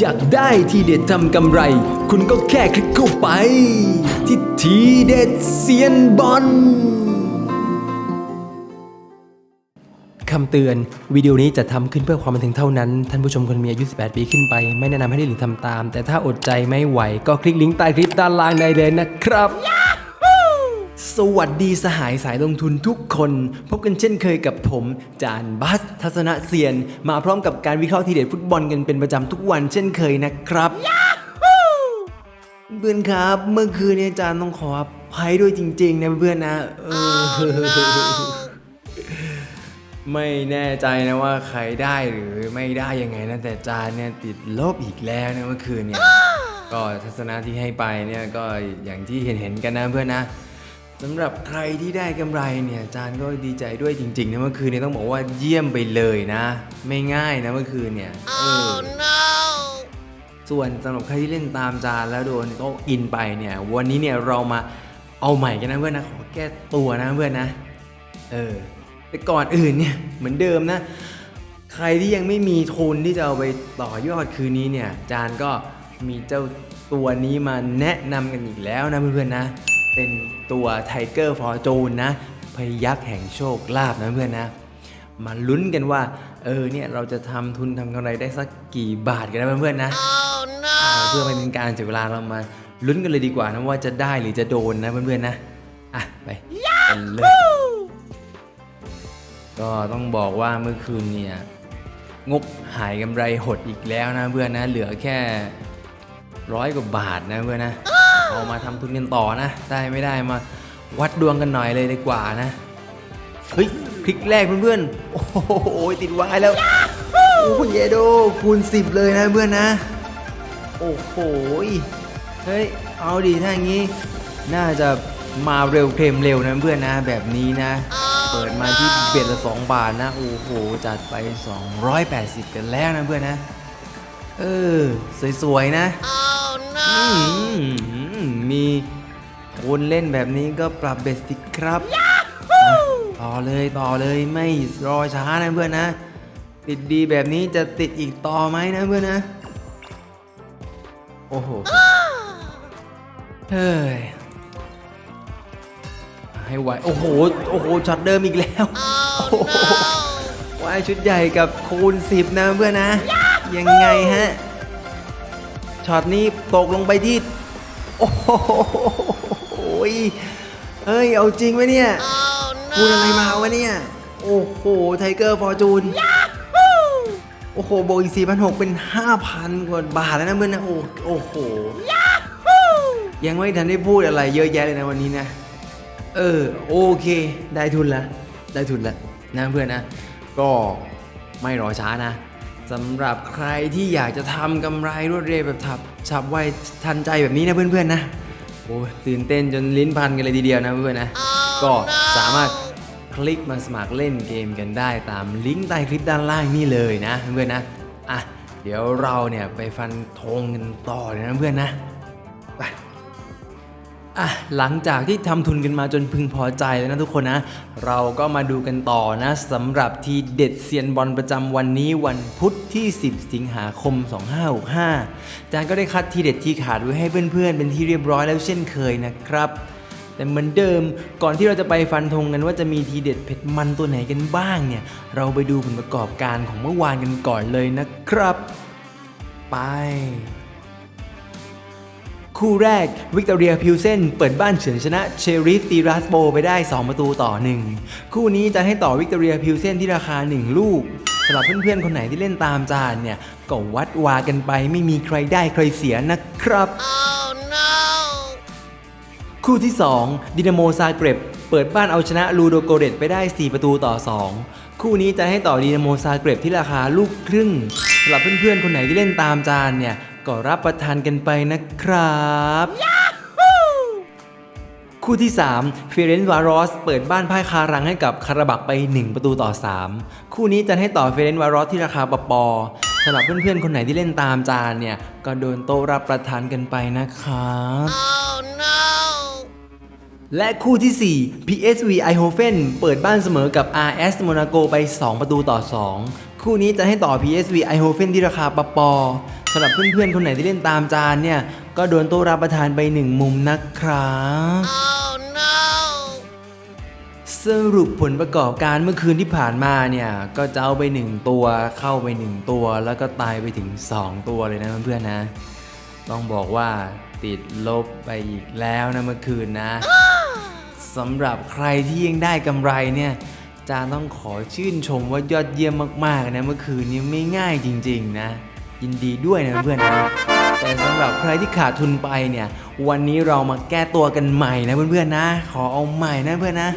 อยากได้ทีเด็ดทำกำไร คุณก็แค่คลิกเข้าไป ที่ทีเด็ดเซียนบอลคำเตือน วิดีโอนี้จะทำขึ้นเพื่อความบันเทิงเท่านั้น ท่านผู้ชมควรมีอายุ 18 ปีขึ้นไป ไม่แนะนำให้เล่นหรือทำตาม แต่ถ้าอดใจไม่ไหวก็คลิกลิงก์ใต้คลิปด้านล่างได้เลยนะครับ สวัสดีสหายสายลงทุนทุกคน พบกันเช่นเคยกับผม จานบัสทัศนะเซียน มาพร้อมกับการวิเคราะห์ทีเด็ดฟุตบอลกันเป็นประจำทุกวันเช่นเคยนะครับเพื่อนครับ เมื่อคืนเนี่ยจานต้องขออภัยด้วยจริงๆนะเพื่อนนะเออไม่แน่ใจนะว่าใครได้หรือไม่ได้ยังไงนะแต่จานเนี่ยติดลบอีกแล้วนะเมื่อคืนเนี่ยก็ทัศนะที่ให้ไปเนี่ยก็อย่างที่เห็นเห็นๆกันนะเพื่อนนะ สำหรับใครที่ได้กำไรเนี่ยจานก็ดีใจด้วยจริงๆนะเมื่อคืนนี้ต้องบอกว่าเยี่ยมไปเลยนะ ไม่ง่ายนะเมื่อคืนเนี่ยเออส่วนสำหรับใครที่เล่นตามจานแล้วโดนโต๊ะกินไปเนี่ย วันนี้เนี่ยเรามาเอาใหม่กันนะเพื่อนนะขอแก้ตัวนะเพื่อนนะ เออแต่ก่อนอื่นเนี่ยเหมือนเดิมนะ ใครที่ยังไม่มีทุนที่จะเอาไปต่อยอดคืนนี้เนี่ยจานก็มีเจ้าตัวนี้มาแนะนำกันอีกแล้วนะเพื่อนๆนะ เป็น ตัว Tiger Fortune นะพยักแห่งโชคลาภนะเพื่อนนะ มาลุ้นกันว่า เออเนี่ยเราจะทำทุนทำกำไรได้สักกี่บาทกันนะเพื่อนๆนะอ่าเพื่อไม่เป็นการเสียเวลาเรามาลุ้นกันเลยดีกว่านะว่าจะได้หรือจะโดนนะเพื่อนๆนะ อะไปกันเลยก็ต้องบอกว่าเมื่อคืนเนี่ยงบหายกำไรหดอีกแล้วนะเพื่อนนะ เหลือแค่ร้อยกว่าบาทนะเพื่อนนะ เอามาทำทุนกันต่อนะ ได้ไม่ได้มาวัดดวงกันหน่อยเลยดีกว่านะ เฮ้ยคลิกแรกเพื่อนๆ โอ้โหติดวายแล้ว โอ้โหเยโดคูณ10 เลยนะเพื่อนนะ โอ้โหเฮ้ย เอาดีถ้าอย่างนี้ น่าจะมาเร็วเคลมเร็วนะเพื่อนนะ แบบนี้นะ เปิดมาที่เบ็ดละ2บาทนะ โอ้โห จัดไป 280 กันแล้วนะเพื่อนนะ เออ สวยๆนะอืมมี คนเล่นแบบนี้ก็ปรับเบ็ดสิครับอะต่อเลยต่อเลยไม่รอช้านะเพื่อนนะ ติดดีแบบนี้จะติดอีกต่อไหมนะเพื่อนนะ โอ้โหเฮ้ยให้ไวโอ้โหโอ้โหช็อตเดิมอีกแล้วโอ้โหวายชุดใหญ่กับคูณ10นะเพื่อนนะ ยังไงฮะช็อตนี้ตกลงไปที่โอ้โห ยเฮ้ย เอาจริงไหมเนี่ยพูดอะไรมาวะเนี่ย โอ้โห ไทเกอร์ฟอร์จูนโอ้โหโบวกอีกสี่พันหกเป็นห้าพันกว่าบาทแล้วนะเพื่อนนะโอ้โอ้โห ยังไม่ทันได้พูดอะไรเยอะแยะเลยนะวันนี้นะ เออ โอเค ได้ทุนละ ได้ทุนละนะเพื่อนนะ ก็ไม่รอช้านะสำหรับใครที่อยากจะทำกำไรรวดเร็วแบบฉับฉับไวทันใจแบบนี้นะเพื่อนๆนะ โอ้ยตื่นเต้นจนลิ้นพันกันเลยทีเดียวนะเพื่อนๆนะ ก็สามารถคลิกมาสมัครเล่นเกมกันได้ตามลิงก์ใต้คลิปด้านล่างนี่เลยนะเพื่อนๆนะ อะ เดี๋ยวเราเนี่ยไปฟันธงกันต่อเลยนะเพื่อนนะไป อะหลังจากที่ทำทุนกันมาจนพึงพอใจแล้วนะทุกคนนะ เราก็มาดูกันต่อนะสำหรับทีเด็ดเซียนบอลประจำวันนี้วันพุธที่ 10 สิงหาคม 2565จานก็ได้คัดทีเด็ดที่ขาดไว้ให้เพื่อนๆ เป็นที่เรียบร้อยแล้วเช่นเคยนะครับแต่เหมือนเดิมก่อนที่เราจะไปฟันธงกันว่าจะมีทีเด็ดเผ็ดมันตัวไหนกันบ้างเนี่ย เราไปดูผลประกอบการของเมื่อวานกันก่อนเลยนะครับ ไป คู่แรกวิกตอเรียพิวเซนเปิดบ้านเฉือนชนะเชริฟตีรัสโบไปได้ 2 ประตูต่อ 1 คู่นี้จะให้ต่อวิกตอเรียพิวเซนที่ราคา 1 ลูกสำหรับเพื่อนๆ คนไหนที่เล่นตามจานเนี่ย ก็วัดวากันไปไม่มีใครได้ใครเสียนะครับคู่ที่ 2 ดินาโมซาเกรบเปิดบ้านเอาชนะลูโดโกเรตไปได้ 4 ประตูต่อ 2 คู่นี้จะให้ต่อดินาโมซาเกรบที่ราคาลูกครึ่งสำหรับเพื่อนๆ คนไหนที่เล่นตามจานเนี่ย ก็รับประทานกันไปนะครับคู่ที่3ฟิเรนซ์วารอส เปิดบ้านพ่ายคารังให้กับคาราบักไป 1 ประตูต่อ 3 คู่นี้จะให้ต่อฟิเรนซ์วารอสที่ราคาปปอสำหรับเพื่อนๆ คนไหนที่เล่นตามจานเนี่ย ก็โดนโต๊ะรับประทานกันไปนะครับและคู่ที่ 4 PSV Eindhoven เปิดบ้านเสมอกับ RS Monaco ไป 2 ประตูต่อ 2 คู่นี้จะให้ต่อ PSV i h o f e n ที่ราคาปะปอ สำหรับเพื่อนๆ คนไหนที่เล่นตามจานเนี่ย ก็โดนโต้รับประทานไปหนึ่งมุมนะครับสรุปผลประกอบการเมื่อคืนที่ผ่านมาเนี่ย ก็จะเอาไปหนึ่งตัวเข้าไปหนึ่งตัว แล้วก็ตายไปถึง 2 ตัวเลยนะเพื่อนๆนะ ต้องบอกว่าติดลบไปอีกแล้วนะเมื่อคืนนะสำหรับใครที่ยังได้กำไรเนี่ยจานต้องขอชื่นชมว่ายอดเยี่ยมมากๆนะเมื่อคืนนี้ไม่ง่ายจริง ๆ นะ ยินดีด้วยนะเพื่อนๆนะแต่สำหรับใครที่ขาดทุนไปเนี่ย วันนี้เรามาแก้ตัวกันใหม่นะเพื่อนๆนะ ขอเอาใหม่นะเพื่อนนะ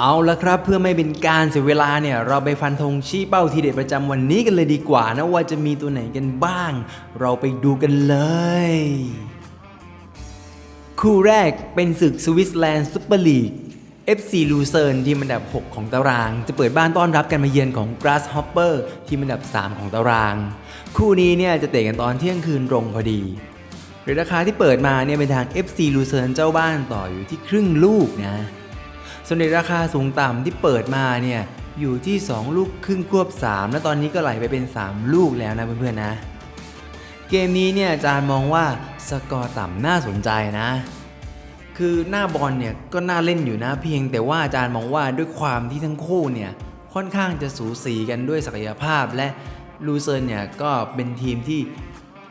เอาละครับเพื่อไม่เป็นการเสียเวลาเนี่ย เราไปฟันธงชี้เป้าทีเด็ดประจำวันนี้กันเลยดีกว่านะว่าจะมีตัวไหนกันบ้าง เราไปดูกันเลยคู่แรกเป็นศึกสวิตเซอร์แลนด์ซุปเปอร์ลีก FC ลูเซิร์นทีมอันดับ 6 ของตาราง จะเปิดบ้านต้อนรับการมาเยือนของ Grasshopper ทีมอันดับ 3 ของตาราง คู่นี้เนี่ยจะเตะกันตอนเที่ยงคืนตรงพอดีโดยราคาที่เปิดมาเนี่ยเป็นทาง FC ลูเซิร์นเจ้าบ้านต่ออยู่ที่ครึ่งลูกนะส่วนในราคาสูงต่ำที่เปิดมาเนี่ยอยู่ที่ 2 ลูกครึ่งควบ 3 แล้วตอนนี้ก็ไหลไปเป็น 3 ลูกแล้วนะเพื่อนๆนะ เกมนี้เนี่ยอาจารย์มองว่าสกอร์ต่ำน่าสนใจนะ คือหน้าบอลเนี่ยก็น่าเล่นอยู่นะเพียงแต่ว่าอาจารย์มองว่าด้วยความที่ทั้งคู่เนี่ยค่อนข้างจะสูสีกันด้วยศักยภาพ และลูเซิร์นเนี่ยก็เป็นทีมที่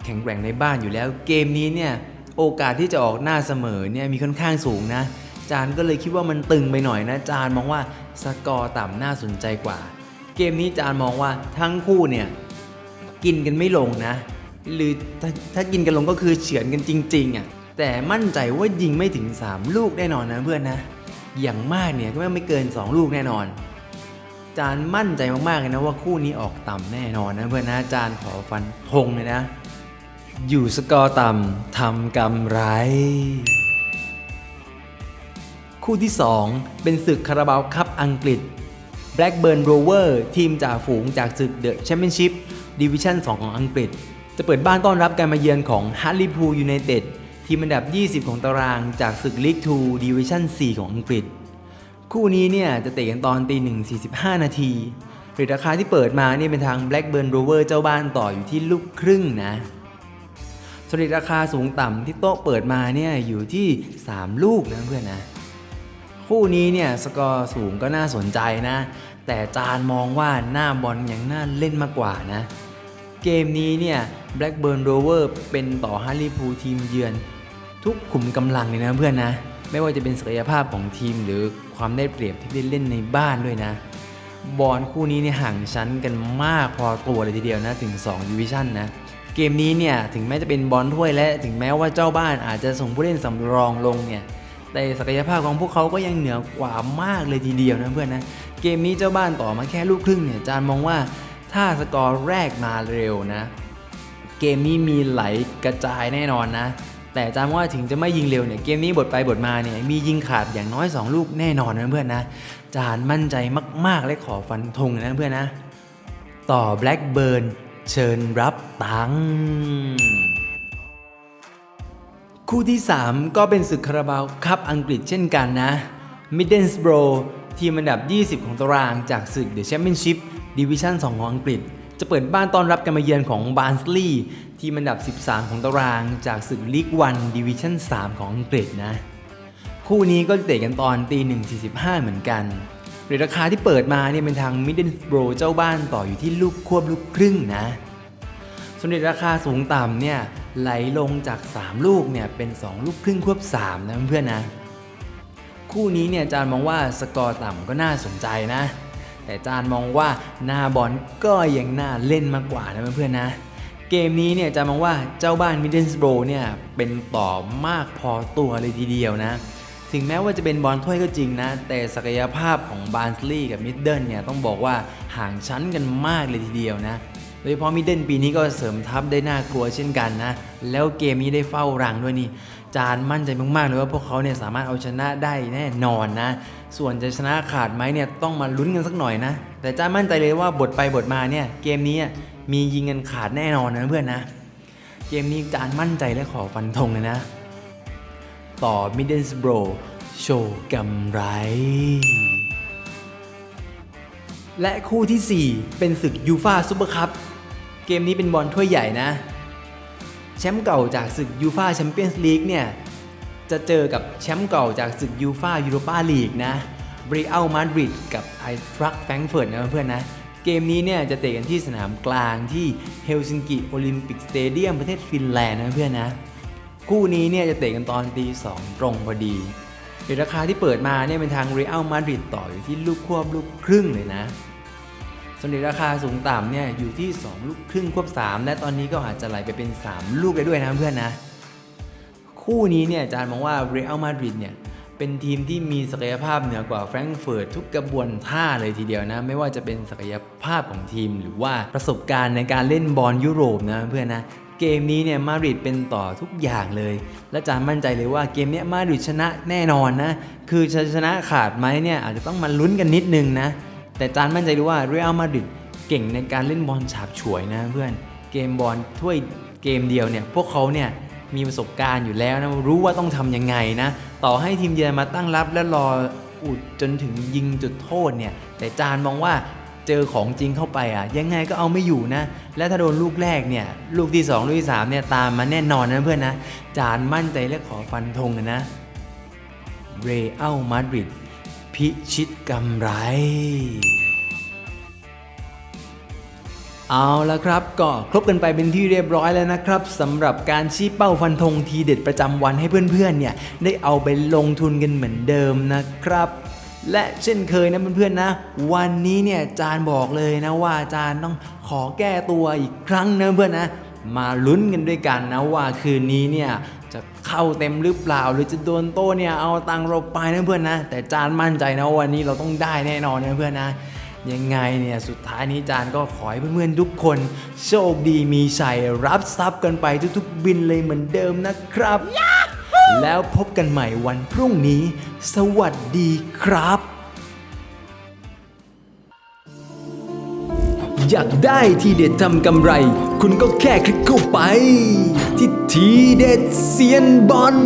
แข็งแกร่งในบ้านอยู่แล้ว เกมนี้เนี่ยโอกาสที่จะออกหน้าเสมอเนี่ยมีค่อนข้างสูงนะ จานก็เลยคิดว่ามันตึงไปหน่อยนะ จานมองว่าสกอร์ต่ำน่าสนใจกว่า เกมนี้จานมองว่าทั้งคู่เนี่ยกินกันไม่ลงนะ หรือถ้าถ้ากินกันลงก็คือเฉือนกันจริงๆอะ แต่มั่นใจว่ายิงไม่ถึง 3 ลูกแน่นอนนะเพื่อนนะ อย่างมากเนี่ยก็ไม่เกิน 2 ลูกแน่นอน จานมั่นใจมากๆเลยนะว่าคู่นี้ออกต่ำแน่นอนนะเพื่อนนะจานขอฟันธงเลยนะ อยู่สกอร์ต่ำทำกำไร คู่ที่ 2 เป็นศึกคาราบาวคัพอังกฤษ Blackburn Rover ทีมจ่าฝูงจากศึกเดอะแชมเปี้ยนชิพดิวิชั่น 2 ของอังกฤษ จะเปิดบ้านต้อนรับการมาเยือนของ Hartlepool United ทีมอันดับ 20 ของตารางจากศึกลีก2ดิวิชั่น 4 ของอังกฤษ คู่นี้เนี่ยจะเตะกันตอนตีหนึ่ง45 นาทีเรทราคาที่เปิดมาเนี่ยเป็นทาง Blackburn Rover เจ้าบ้านต่ออยู่ที่ลูกครึ่งนะส่วนราคาสูงต่ำที่โต๊ะเปิดมาเนี่ยอยู่ที่ 3 ลูกนะเพื่อนนะ คู่นี้เนี่ยสกอร์สูงก็น่าสนใจนะ แต่จานมองว่าหน้าบอลยังน่าเล่นมากกว่านะ เกมนี้เนี่ย Blackburn Rover เป็นต่อฮาริพูทีมเยือน ทุกขุมกำลังเลยนะเพื่อนนะ ไม่ว่าจะเป็นศักยภาพของทีมหรือความได้เปรียบที่ได้เล่นในบ้านด้วยนะ บอลคู่นี้เนี่ยห่างชั้นกันมากพอตัวเลยทีเดียวนะถึง2ดิวิชั่นนะเกมนี้เนี่ยถึงแม้จะเป็นบอลถ้วยและถึงแม้ว่าเจ้าบ้านอาจจะส่งผู้เล่นสำรองลงเนี่ยแต่ศักยภาพของพวกเขาก็ยังเหนือกว่ามากเลยทีเดียวนะเพื่อนนะเกมนี้เจ้าบ้านต่อมาแค่ลูกครึ่งเนี่ยจานมองว่าถ้าสกอร์แรกมาเร็วนะ เกมนี้มีไหลกระจายแน่นอนนะ แต่จำว่าถึงจะไม่ยิงเร็วเนี่ยเกมนี้บทไปบทมาเนี่ยมียิงขาดอย่างน้อย 2 ลูกแน่นอนนะเพื่อนนะจานมั่นใจมากๆและขอฟันธงนะเพื่อนนะ ต่อ Blackburn เชิญรับตังคู่ที่ 3 ก็เป็นศึกคาราบาวคัพอังกฤษเช่นกันนะ Middlesbrough ทีมอันดับ 20 ของตารางจากศึก The Championship Division 2ของอังกฤษ จะเปิดบ้านต้อนรับการมาเยือนของ Barnsley ทีมอันดับ 13 ของตารางจากศึก League One Division 3ของอังกฤษนะ คู่นี้ก็จะเตะกันตอนตี1.45เหมือนกันเรทราคาที่เปิดมาเนี่ยเป็นทาง Middlesbrough เจ้าบ้านต่ออยู่ที่ลูกควบลูกครึ่งนะส่วนเรทราคาสูงต่ำเนี่ยไหลลงจาก 3 ลูกเนี่ยเป็น 2 ลูกครึ่งควบ 3 นะเพื่อนๆนะ คู่นี้เนี่ยจานมองว่าสกอร์ต่ำก็น่าสนใจนะ แต่จานมองว่าหน้าบอลก็ยังน่าเล่นมากกว่านะเพื่อนๆนะ เกมนี้เนี่ยจานมองว่าเจ้าบ้านมิดเดิลสโบรเนี่ยเป็นต่อมากพอตัวเลยทีเดียวนะ ถึงแม้ว่าจะเป็นบอลถ้วยก็จริงนะ แต่ศักยภาพของบาร์นสลีย์กับมิดเดิลเนี่ยต้องบอกว่าห่างชั้นกันมากเลยทีเดียวนะโดยเฉพาะมิดเดิลปีนี้ก็เสริมทัพได้น่ากลัวเช่นกันนะ แล้วเกมนี้ได้เฝ้ารังด้วยนี่ จานมั่นใจมากๆเลยว่าพวกเขาเนี่ยสามารถเอาชนะได้แน่นอนนะ ส่วนจะชนะขาดไหมเนี่ยต้องมาลุ้นกันสักหน่อยนะ แต่จ้ามั่นใจเลยว่าบทไปบทมาเนี่ยเกมนี้มียิงกันขาดแน่นอนนะเพื่อนนะ เกมนี้จานมั่นใจและขอฟันธงเลยนะ ต่อมิดเดิลสโบรโชว์กำไร และคู่ทีสี่4 เป็นศึกยูฟาซูเปอร์คัพเกมนี้เป็นบอลถ้วยใหญ่นะ แชมป์เก่าจากศึกยูฟาแชมเปี้ยนส์ลีกเนี่ย จะเจอกับแชมป์เก่าจากศึกยูฟายูโรปาลีกนะบริอัลมาดริดกับไอทรัคแฟรงเฟิร์ตนะเพื่อนๆนะเกมนี้เนี่ยจะเตะกันที่สนามกลางที่เฮลซิงกิโอลิมปิกสเตเดียมประเทศฟินแลนด์นะเพื่อนนะ คู่นี้เนี่ยจะเตะกันตอนตีสองตรงพอดีโดยราคาที่เปิดมาเนี่ยเป็นทางเรอัลมาดริดต่ออยู่ที่ลูกควบลูกครึ่งเลยนะส่วนในราคาสูงต่ำเนี่ยอยู่ที่ 2 ลูกครึ่งควบ 3 และตอนนี้ก็อาจจะไหลไปเป็น 3 ลูกได้ด้วยนะเพื่อนนะ คู่นี้เนี่ยอาจารย์มองว่าเรอัลมาดริดเนี่ยเป็นทีมที่มีศักยภาพเหนือกว่าแฟรงก์เฟิร์ตทุกกระบวนท่าเลยทีเดียวนะ ไม่ว่าจะเป็นศักยภาพของทีม หรือว่าประสบการณ์ในการเล่นบอลยุโรปนะเพื่อนนะเกมนี้เนี่ยมาดริดเป็นต่อทุกอย่างเลย และจารย์มั่นใจเลยว่าเกมเนี้ยมาดริดชนะแน่นอนนะ คือชนะขาดไหมเนี่ยอาจจะต้องมาลุ้นกันนิดนึงนะ แต่จารย์มั่นใจเลยว่าเรอัลมาดริดเก่งในการเล่นบอลฉาบฉวยนะเพื่อน เกมบอลถ้วยเกมเดียวเนี่ยพวกเขาเนี่ย มีประสบการณ์อยู่แล้วนะรู้ว่าต้องทำยังไงนะ ต่อให้ทีมเยือนมาตั้งรับและรออุดจนถึงยิงจุดโทษเนี่ย แต่จานมองว่าเจอของจริงเข้าไปอะยังไงก็เอาไม่อยู่นะ และถ้าโดนลูกแรกเนี่ย ลูกที่ 2 ลูกที่3เนี่ยตามมาแน่นอนนะเพื่อนนะ จานมั่นใจและขอฟันธงเลยนะเรอัลมาดริดพิชิตกำไร เอาละครับก็ครบกันไปเป็นที่เรียบร้อยแล้วนะครับสำหรับการชี้เป้าฟันธงทีเด็ดประจำวันให้เพื่อนๆเนี่ยได้เอาไปลงทุนกันเหมือนเดิมนะครับ และเช่นเคยนะเพื่อนๆนะ วันนี้เนี่ยจารย์บอกเลยนะว่าจารย์ต้องขอแก้ตัวอีกครั้งนะเพื่อนนะ มาลุ้นกันด้วยกันนะว่าคืนนี้เนี่ยจะเข้าเต็มหรือเปล่า หรือจะโดนโต้เนี่ยเอาตังเราไปนะเพื่อนนะ แต่จานมั่นใจนะวันนี้เราต้องได้แน่นอนนะเพื่อนนะ ยังไงเนี่ยสุดท้ายนี้จานก็ขอให้เพื่อนๆทุกคน โชคดีมีชัยรับทรัพย์กันไปทุกๆบินเลยเหมือนเดิมนะครับ แล้วพบกันใหม่วันพรุ่งนี้ สวัสดีครับ อยากได้ทีเด็ดทำกำไร คุณก็แค่คลิกเข้าไป ที่ทีเด็ดเซียนบอล